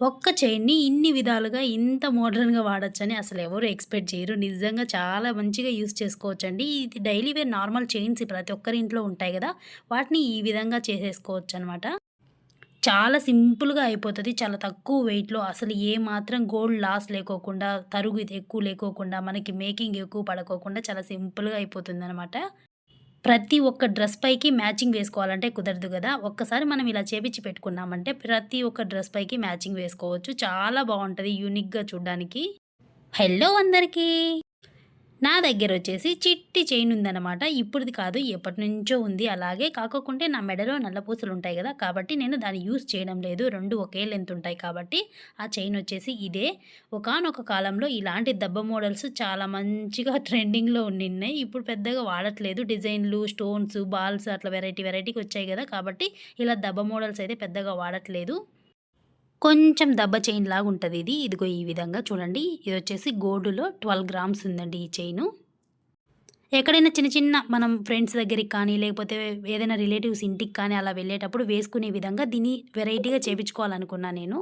ఒక్క చైన్‌ని ఇన్ని విధాలుగా ఇంత మోడర్న్‌గా వాడచ్చని అసలు ఎవరు ఎక్స్‌పెక్ట్ చేయరు. నిజంగా చాలా మంచిగా యూస్ చేసుకోవచ్చండి. ఇది డైలీ వేర్ నార్మల్ చైన్స్ ప్రతి ఒక్కరి ఇంట్లో ఉంటాయి కదా వాటిని ఈ విధంగా చేసేసుకోవచ్చు అనమాట చాలా సింపుల్‌గా అయిపోతుంది చాలా తక్కువ వెయిట్‌లో అసలు ఏ మాత్రం గోల్డ్ లాస్ లేకోకుండా, తరుగు ఇది ఎక్కువ లేకోకుండా, మనకి మేకింగ్ ఎక్కువ పడకోకుండా చాలా సింపుల్‌గా అయిపోతుంది అనమాట ప్రతి ఒక్క డ్రెస్ పైకి మ్యాచింగ్ వేసుకోవాలంటే కుదరదు కదా ఒక్కసారి మనం ఇలా చేపించి పెట్టుకున్నామంటే ప్రతి ఒక్క డ్రెస్ పైకి మ్యాచింగ్ వేసుకోవచ్చు. చాలా బాగుంటుంది యూనిక్‌గా చూడడానికి హలో అందరికీ! నా దగ్గర వచ్చేసి చిట్టి చైన్ ఉందనమాట. ఇప్పుడుది కాదు ఎప్పటినుంచో ఉంది అలాగే. కాకోకుంటే నా మెడలో నల్లపూసలుంటాయి కదా కాబట్టి నేను దాన్ని యూస్ చేయడం లేదు. రెండు ఒకే లెంత్ ఉంటాయి కాబట్టి ఆ చైన్ వచ్చేసి ఇదే. ఒకానొక కాలంలో ఇలాంటి దబ్బ మోడల్స్ చాలా మంచిగా ట్రెండింగ్‌లో ఉండిన్నాయి. ఇప్పుడు పెద్దగా వాడట్లేదు. డిజైన్‌లు, స్టోన్స్, బాల్స్ అట్లా వెరైటీ వెరైటీకి వచ్చాయి కదా కాబట్టి ఇలా దబ్బ మోడల్స్ అయితే పెద్దగా వాడట్లేదు. కొంచెం దెబ్బ చైన్ లాగా ఉంటుంది ఇది. ఇదిగో ఈ విధంగా చూడండి. ఇది వచ్చేసి గోల్డ్‌లో 12 గ్రామ్స్ ఉందండి ఈ చైను. ఎక్కడైనా చిన్న చిన్న మనం ఫ్రెండ్స్ దగ్గరికి కానీ, లేకపోతే ఏదైనా రిలేటివ్స్ ఇంటికి కానీ అలా వెళ్ళేటప్పుడు వేసుకునే విధంగా దీన్ని వెరైటీగా చేపించుకోవాలనుకున్నా నేను.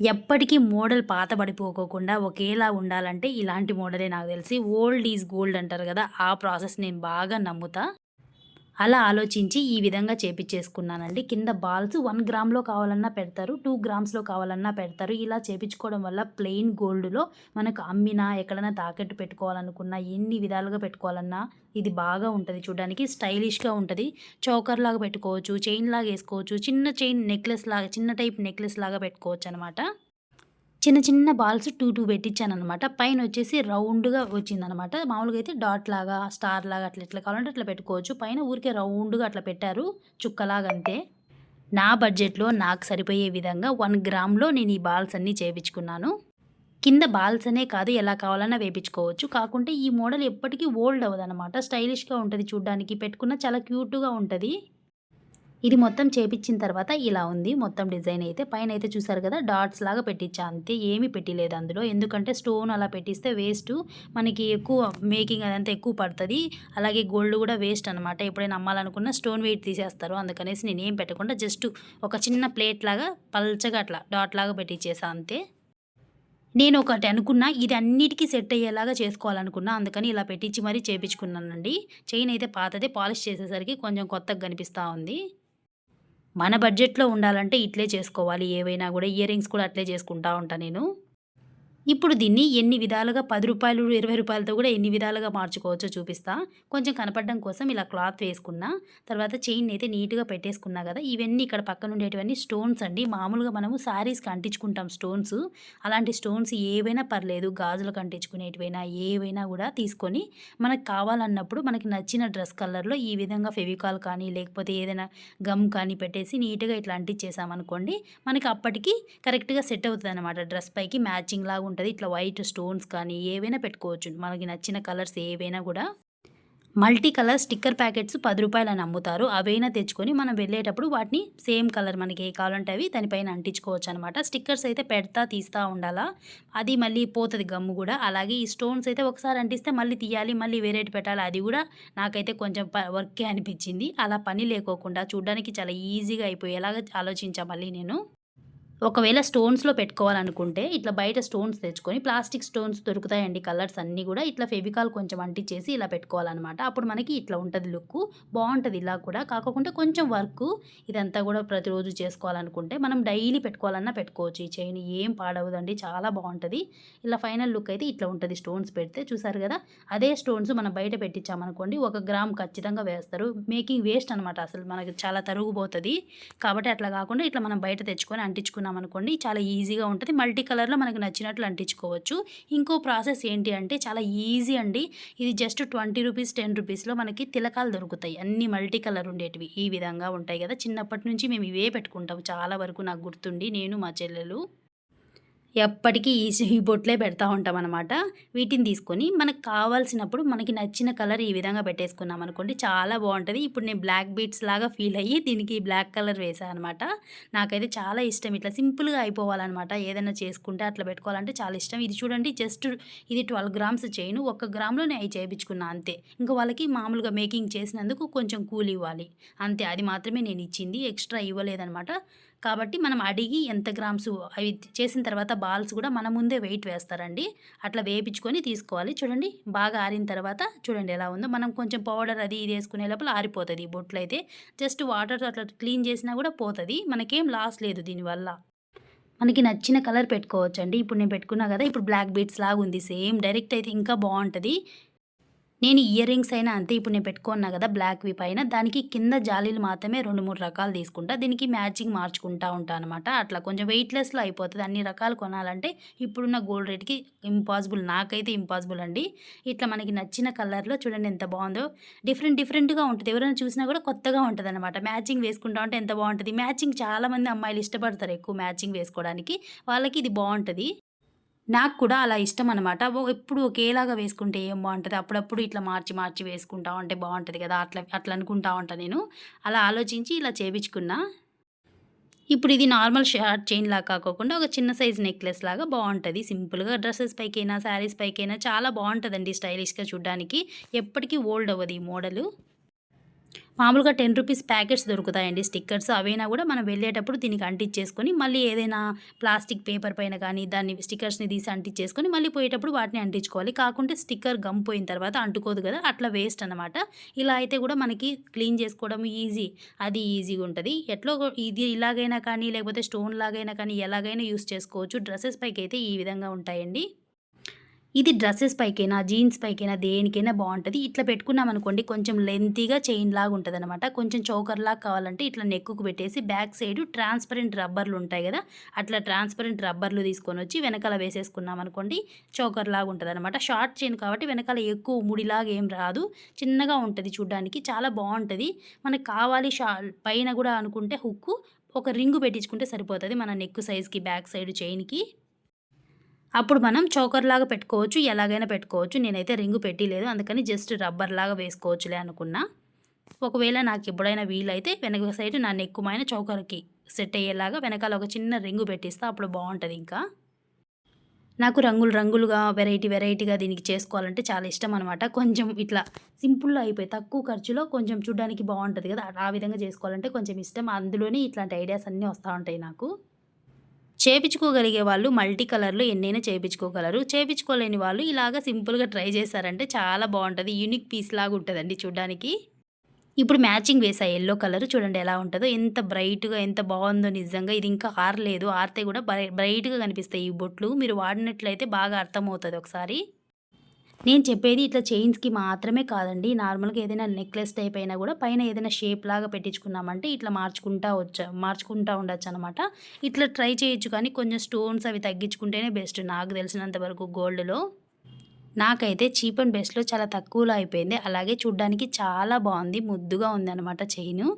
ఎప్పటికీ మోడల్ పాత పడిపోకోకుండా ఒకేలా ఉండాలంటే ఇలాంటి మోడలే నాకు తెలిసి ఓల్డ్ ఈజ్ గోల్డ్ అంటారు కదా ఆ ప్రాసెస్ నేను బాగా నమ్ముతా. అలా ఆలోచించి ఈ విధంగా చేపించేసుకున్నానండి కింద బాల్స్ వన్ గ్రామ్‌లో కావాలన్నా పెడతారు. టూ గ్రామ్స్‌లో కావాలన్నా పెడతారు. ఇలా చేపించుకోవడం వల్ల ప్లెయిన్ గోల్డ్‌లో మనకు అమ్మినా, ఎక్కడైనా తాకట్టు పెట్టుకోవాలనుకున్నా, ఎన్ని విధాలుగా పెట్టుకోవాలన్నా ఇది బాగా ఉంటుంది చూడడానికి స్టైలిష్‌గా ఉంటుంది చౌకర్ లాగా పెట్టుకోవచ్చు, చైన్ లాగా వేసుకోవచ్చు చిన్న చైన్ నెక్లెస్ లాగా చిన్న టైప్ నెక్లెస్ లాగా పెట్టుకోవచ్చు అనమాట చిన్న చిన్న బాల్స్ టూ టూ పెట్టించాను అనమాట పైన వచ్చేసి రౌండ్‌గా వచ్చిందనమాట. మామూలుగా అయితే డాట్ లాగా, స్టార్ లాగా అట్లా ఎట్లా కావాలంటే అట్లా పెట్టుకోవచ్చు. పైన ఊరికే రౌండ్‌గా అట్లా పెట్టారు. చుక్కలాగా అంతే. నా బడ్జెట్‌లో నాకు సరిపోయే విధంగా వన్ గ్రామ్‌లో నేను ఈ బాల్స్ అన్నీ చేపించుకున్నాను. కింద బాల్స్ అనే కాదు ఎలా కావాలన్నా వేపించుకోవచ్చు. కాకుంటే ఈ మోడల్ ఎప్పటికీ ఓల్డ్ అవ్వదనమాట. స్టైలిష్‌గా ఉంటుంది చూడ్డానికి. పెట్టుకున్న చాలా క్యూట్‌గా ఉంటుంది ఇది మొత్తం చేపించిన తర్వాత ఇలా ఉంది మొత్తం డిజైన్ అయితే. పైన అయితే చూసారు కదా డాట్స్ లాగా పెట్టించా అంతే. ఏమీ పెట్టిలేదు అందులో. ఎందుకంటే స్టోన్ అలా పెట్టిస్తే వేస్ట్ మనకి ఎక్కువ మేకింగ్ అదంతా ఎక్కువ పడుతుంది అలాగే గోల్డ్ కూడా వేస్ట్ అనమాట. ఎప్పుడైనా అమ్మాలనుకున్నా స్టోన్ వెయిట్ తీసేస్తారు. అందుకనేసి నేనేం పెట్టకుండా జస్ట్ ఒక చిన్న ప్లేట్ లాగా పల్చగా అట్లా డాట్ లాగా పెట్టించేసా అంతే. నేను ఒకటి అనుకున్నా. ఇది అన్నిటికీ సెట్ అయ్యేలాగా చేసుకోవాలనుకున్నా. అందుకని ఇలా పెట్టించి మరీ చేపించుకున్నానండి. చైన్ అయితే పాతదే. పాలిష్ చేసేసరికి కొంచెం కొత్తగా కనిపిస్తా ఉంది. మన బడ్జెట్‌లో ఉండాలంటే ఇట్లే చేసుకోవాలి ఏవైనా కూడా ఇయర్ రింగ్స్ కూడా అట్లే చేసుకుంటా ఉంటా నేను. ఇప్పుడు దీన్ని ఎన్ని విధాలుగా పది రూపాయలు ఇరవై రూపాయలతో కూడా ఎన్ని విధాలుగా మార్చుకోవచ్చో చూపిస్తా. కొంచెం కనపడడం కోసం ఇలా క్లాత్ వేసుకున్నా. తర్వాత చైన్ అయితే నీట్‌గా పెట్టేసుకున్నా కదా ఇవన్నీ ఇక్కడ పక్కన ఉండేటివన్నీ స్టోన్స్ అండి. మామూలుగా మనము శారీస్‌కి అంటించుకుంటాం స్టోన్స్. అలాంటి స్టోన్స్ ఏవైనా పర్లేదు. గాజులకు అంటించుకునేటివైనా ఏవైనా కూడా తీసుకొని మనకు కావాలన్నప్పుడు మనకి నచ్చిన డ్రెస్ కలర్‌లో ఈ విధంగా ఫెవికాల్ కానీ, లేకపోతే ఏదైనా గమ్ కానీ పెట్టేసి నీట్‌గా ఇట్లా అంటించేసామనుకోండి. మనకి అప్పటికి కరెక్ట్‌గా సెట్ అవుతదనమాట. డ్రెస్ పైకి మ్యాచింగ్ లాగా ఉంటుంది ఇట్లా వైట్ స్టోన్స్ కానీ ఏవైనా పెట్టుకోవచ్చు. మనకి నచ్చిన కలర్స్ ఏవైనా కూడా మల్టీ కలర్ స్టిక్కర్ ప్యాకెట్స్ పది రూపాయలు అని అమ్ముతారు. అవైనా తెచ్చుకొని మనం వెళ్ళేటప్పుడు వాటిని సేమ్ కలర్ మనకి ఏ కావాలంటే అవి దానిపైన అంటించుకోవచ్చు అనమాట స్టిక్కర్స్ అయితే పెడతా, తీస్తా ఉండాలా. అది మళ్ళీ పోతుంది గమ్ము కూడా అలాగే ఈ స్టోన్స్ అయితే ఒకసారి అంటిస్తే మళ్ళీ తీయాలి. మళ్ళీ వేరేటి పెట్టాలి. అది కూడా నాకైతే కొంచెం ప వర్కే అనిపించింది అలా పని లేకోకుండా చూడ్డానికి చాలా ఈజీగా అయిపోయేలాగా ఆలోచించా మళ్ళీ నేను. ఒకవేళ స్టోన్స్‌లో పెట్టుకోవాలనుకుంటే ఇట్లా బయట స్టోన్స్ తెచ్చుకొని ప్లాస్టిక్ స్టోన్స్ దొరుకుతాయండి కలర్స్ అన్నీ కూడా ఇట్లా ఫెవికాల్ కొంచెం అంటించేసి ఇలా పెట్టుకోవాలన్నమాట అప్పుడు మనకి ఇట్లా ఉంటుంది లుక్ బాగుంటుంది ఇలా కూడా. కాకుండా కొంచెం వర్క్ ఇదంతా కూడా ప్రతిరోజు చేసుకోవాలనుకుంటే మనం డైలీ పెట్టుకోవాలన్నా పెట్టుకోవచ్చు. ఈ చైన్ ఏం పాడవదండి. చాలా బాగుంటుంది ఇలా ఫైనల్ లుక్ అయితే ఇట్లా ఉంటుంది స్టోన్స్ పెడితే. చూసారు కదా అదే స్టోన్స్ మనం బయట పెట్టించామనుకోండి ఒక గ్రామ్ ఖచ్చితంగా వేస్తారు. మేకింగ్ వేస్ట్ అనమాట అసలు మనకి చాలా తరుగు పోతది. కాబట్టి అట్లా కాకుండా ఇట్లా మనం బయట తెచ్చుకొని అనుకోండి చాలా ఈజీగా ఉంటుంది మల్టీ కలర్‌లో మనకు నచ్చినట్లు అంటించుకోవచ్చు. ఇంకో ప్రాసెస్ ఏంటి అంటే చాలా ఈజీ అండి. ఇది జస్ట్ ట్వంటీ రూపీస్ టెన్ రూపీస్లో మనకి తిలకాలు దొరుకుతాయి. అన్ని మల్టీ కలర్ ఉండేటివి. ఈ విధంగా ఉంటాయి కదా చిన్నప్పటి నుంచి మేము ఇవే పెట్టుకుంటాం. చాలా వరకు నాకు గుర్తుండి నేను, మా చెల్లెలు. ఎప్పటికీ ఈ ఈ బొట్లే పెడతా ఉంటామనమాట. వీటిని తీసుకొని మనకు కావాల్సినప్పుడు మనకి నచ్చిన కలర్ ఈ విధంగా పెట్టేసుకున్నాం అనుకోండి చాలా బాగుంటుంది ఇప్పుడు నేను బ్లాక్ బీట్స్ లాగా ఫీల్ అయ్యి దీనికి బ్లాక్ కలర్ వేసాను అనమాట. నాకైతే చాలా ఇష్టం. ఇట్లా సింపుల్‌గా అయిపోవాలనమాట. ఏదైనా చేసుకుంటే అట్లా పెట్టుకోవాలంటే చాలా ఇష్టం. ఇది చూడండి జస్ట్ ఇది 12 గ్రామ్స్ చేయను ఒక గ్రామ్‌లో నేను అవి చేపించుకున్నా అంతే. ఇంక వాళ్ళకి మామూలుగా మేకింగ్ చేసినందుకు కొంచెం కూలి ఇవ్వాలి. అంతే అది మాత్రమే నేను ఇచ్చింది. ఎక్స్‌ట్రా ఇవ్వలేదనమాట. కాబట్టి మనం అడిగి ఎంత గ్రామ్స్ అవి చేసిన తర్వాత బాల్స్ కూడా మన ముందే వెయిట్ వేస్తారండి. అట్లా వేయించుకొని తీసుకోవాలి. చూడండి బాగా ఆరిన తర్వాత చూడండి ఎలా ఉందో. మనం కొంచెం పౌడర్ అది ఇది వేసుకునే లోపల ఆరిపోతుంది ఈ బొట్లు అయితే జస్ట్ వాటర్తో అట్లా క్లీన్ చేసినా కూడా పోతుంది. మనకేం లాస్ లేదు దీనివల్ల మనకి నచ్చిన కలర్ పెట్టుకోవచ్చండి. ఇప్పుడు నేను పెట్టుకున్నా కదా ఇప్పుడు బ్లాక్ బీట్స్ లాగా ఉంది సేమ్ డైరెక్ట్ అయితే ఇంకా బాగుంటుంది. నేను ఇయర్ రింగ్స్ అయినా అంతే ఇప్పుడు నేను పెట్టుకున్నా కదా బ్లాక్వి పైన దానికి కింద జాలీలు మాత్రమే రెండు మూడు రకాలు తీసుకుంటా. దీనికి మ్యాచింగ్ మార్చుకుంటా ఉంటాను అనమాట అట్లా కొంచెం వెయిట్లెస్లో అయిపోతుంది. అన్ని రకాలు కొనాలంటే ఇప్పుడున్న గోల్డ్ రేట్కి ఇంపాసిబుల్ నాకైతే ఇంపాసిబుల్ అండి. ఇట్లా మనకి నచ్చిన కలర్లో చూడండి ఎంత బాగుందో. డిఫరెంట్ డిఫరెంట్గా ఉంటుంది. ఎవరైనా చూసినా కూడా కొత్తగా ఉంటుంది అనమాట మ్యాచింగ్ వేసుకుంటా ఉంటే ఎంత బాగుంటుంది. మ్యాచింగ్ చాలామంది అమ్మాయిలు ఇష్టపడతారు ఎక్కువ మ్యాచింగ్ వేసుకోవడానికి. వాళ్ళకి ఇది బాగుంటుంది. నాకు కూడా అలా ఇష్టం అనమాట ఎప్పుడు ఒకేలాగా వేసుకుంటే ఏం బాగుంటుంది అప్పుడప్పుడు ఇట్లా మార్చి మార్చి వేసుకుంటా ఉంటే బాగుంటుంది కదా అట్లా అట్లా అనుకుంటా ఉంటా నేను. అలా ఆలోచించి ఇలా చేపించుకున్నా ఇప్పుడు ఇది నార్మల్ షార్ట్ చైన్ లాగా కాకోకుండా ఒక చిన్న సైజ్ నెక్లెస్ లాగా బాగుంటుంది సింపుల్గా డ్రెస్సెస్ పైకైనా శారీస్ పైకైనా చాలా బాగుంటుందండి స్టైలిష్గా చూడడానికి. ఎప్పటికీ ఓల్డ్ అవ్వదు ఈ మోడలు. మామూలుగా టెన్ రూపీస్ ప్యాకెట్స్ దొరుకుతాయండి స్టిక్కర్స్ అవైనా కూడా మనం వెళ్ళేటప్పుడు దీనికి అంటించేసుకొని మళ్ళీ ఏదైనా ప్లాస్టిక్ పేపర్ పైన కానీ దాన్ని స్టిక్కర్స్ని తీసి అంటించేసుకొని మళ్ళీ పోయేటప్పుడు వాటిని అంటించుకోవాలి. కాకుంటే స్టిక్కర్ గమ్ పోయిన తర్వాత అంటుకోదు కదా అట్లా వేస్ట్ అనమాట ఇలా అయితే కూడా మనకి క్లీన్ చేసుకోవడం ఈజీ అది ఈజీగా ఉంటుంది. ఎట్లో ఇది ఇలాగైనా కానీ లేకపోతే స్టోన్ లాగైనా కానీ ఎలాగైనా యూస్ చేసుకోవచ్చు. డ్రెస్సెస్ పైకి అయితే ఈ విధంగా ఉంటాయండి. ఇది డ్రెస్సెస్ పైకైనా జీన్స్ పైకైనా దేనికైనా బాగుంటుంది. ఇట్లా పెట్టుకున్నాం అనుకోండి కొంచెం లెంతీగా చైన్ లాగా ఉంటుంది అనమాట కొంచెం చౌకర్ లాగా కావాలంటే ఇట్లా నెక్కుకు పెట్టేసి బ్యాక్ సైడ్ ట్రాన్స్పరెంట్ రబ్బర్లు ఉంటాయి కదా అట్లా ట్రాన్స్పరెంట్ రబ్బర్లు తీసుకొని వచ్చి వెనకాల వేసేసుకున్నాం అనుకోండి చౌకర్ లాగా ఉంటుంది అనమాట షార్ట్ చైన్ కాబట్టి వెనకాల ఎక్కువ ముడిలాగా ఏం రాదు. చిన్నగా ఉంటుంది చూడడానికి చాలా బాగుంటుంది. మనకు కావాలి షా పైన కూడా అనుకుంటే హుక్కు ఒక రింగు పెట్టించుకుంటే సరిపోతుంది మన నెక్ సైజ్కి బ్యాక్ సైడ్ చైన్కి. అప్పుడు మనం చోకర్ లాగా పెట్టుకోవచ్చు ఎలాగైనా పెట్టుకోవచ్చు. నేనైతే రింగు పెట్టలేదు అందుకని జస్ట్ రబ్బర్ లాగా వేసుకోవచ్చులే అనుకున్నా. ఒకవేళ నాకు ఎప్పుడైనా వీలైతే వెనక సైడ్ నా నెక్కుమైన చౌకర్కి సెట్ అయ్యేలాగా వెనకాల ఒక చిన్న రింగు పెట్టిస్తా అప్పుడు బాగుంటుంది ఇంకా. నాకు రంగులు రంగులుగా వెరైటీ వెరైటీగా దీనికి చేసుకోవాలంటే చాలా ఇష్టం అనమాట కొంచెం ఇట్లా సింపుల్లో అయిపోయి తక్కువ ఖర్చులో కొంచెం చూడడానికి బాగుంటుంది కదా. ఆ విధంగా చేసుకోవాలంటే కొంచెం ఇష్టం. అందులోనే ఇట్లాంటి ఐడియాస్ అన్నీ వస్తూ ఉంటాయి నాకు. చేపించుకోగలిగే వాళ్ళు మల్టీ కలర్లో ఎన్నైనా చేపించుకోగలరు. చేపించుకోలేని వాళ్ళు ఇలాగ సింపుల్గా ట్రై చేశారంటే చాలా బాగుంటుంది. యూనిక్ పీస్ లాగా ఉంటుందండి చూడడానికి. ఇప్పుడు మ్యాచింగ్ వేసా. ఎల్లో కలర్ చూడండి ఎలా ఉంటుందో. ఎంత బ్రైట్గా ఎంత బాగుందో నిజంగా. ఇది ఇంకా ఆరలేదు. ఆరితే కూడా బ్రైట్గా కనిపిస్తాయి ఈ బొట్లు. మీరు వాడినట్లయితే బాగా అర్థమవుతుంది ఒకసారి. నేను చెప్పేది ఇట్లా చైన్స్కి మాత్రమే కాదండి. నార్మల్గా ఏదైనా నెక్లెస్ టైప్ అయినా కూడా పైన ఏదైనా షేప్ లాగా పెట్టించుకున్నామంటే ఇట్లా మార్చుకుంటా వచ్చా మార్చుకుంటా ఉండొచ్చు అనమాట ఇట్లా ట్రై చేయొచ్చు కానీ కొంచెం స్టోన్స్ అవి తగ్గించుకుంటేనే బెస్ట్ నాకు తెలిసినంత వరకు గోల్డ్లో. నాకైతే చీప్ అండ్ బెస్ట్లో చాలా తక్కువలో అయిపోయింది. అలాగే చూడ్డానికి చాలా బాగుంది. ముద్దుగా ఉంది అనమాట చైను.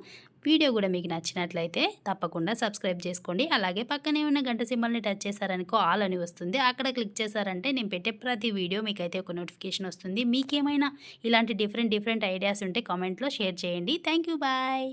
వీడియో కూడా మీకు నచ్చినట్లయితే తప్పకుండా సబ్స్క్రైబ్ చేసుకోండి. అలాగే పక్కనే ఉన్న గంట సింబల్ని టచ్ చేశారనుకో ఆల్ అని వస్తుంది. అక్కడ క్లిక్ చేశారంటే నేను పెట్టే ప్రతి వీడియో మీకైతే ఒక నోటిఫికేషన్ వస్తుంది. మీకేమైనా ఇలాంటి డిఫరెంట్ డిఫరెంట్ ఐడియాస్ ఉంటే కామెంట్లో షేర్ చేయండి. Thank you. బాయ్.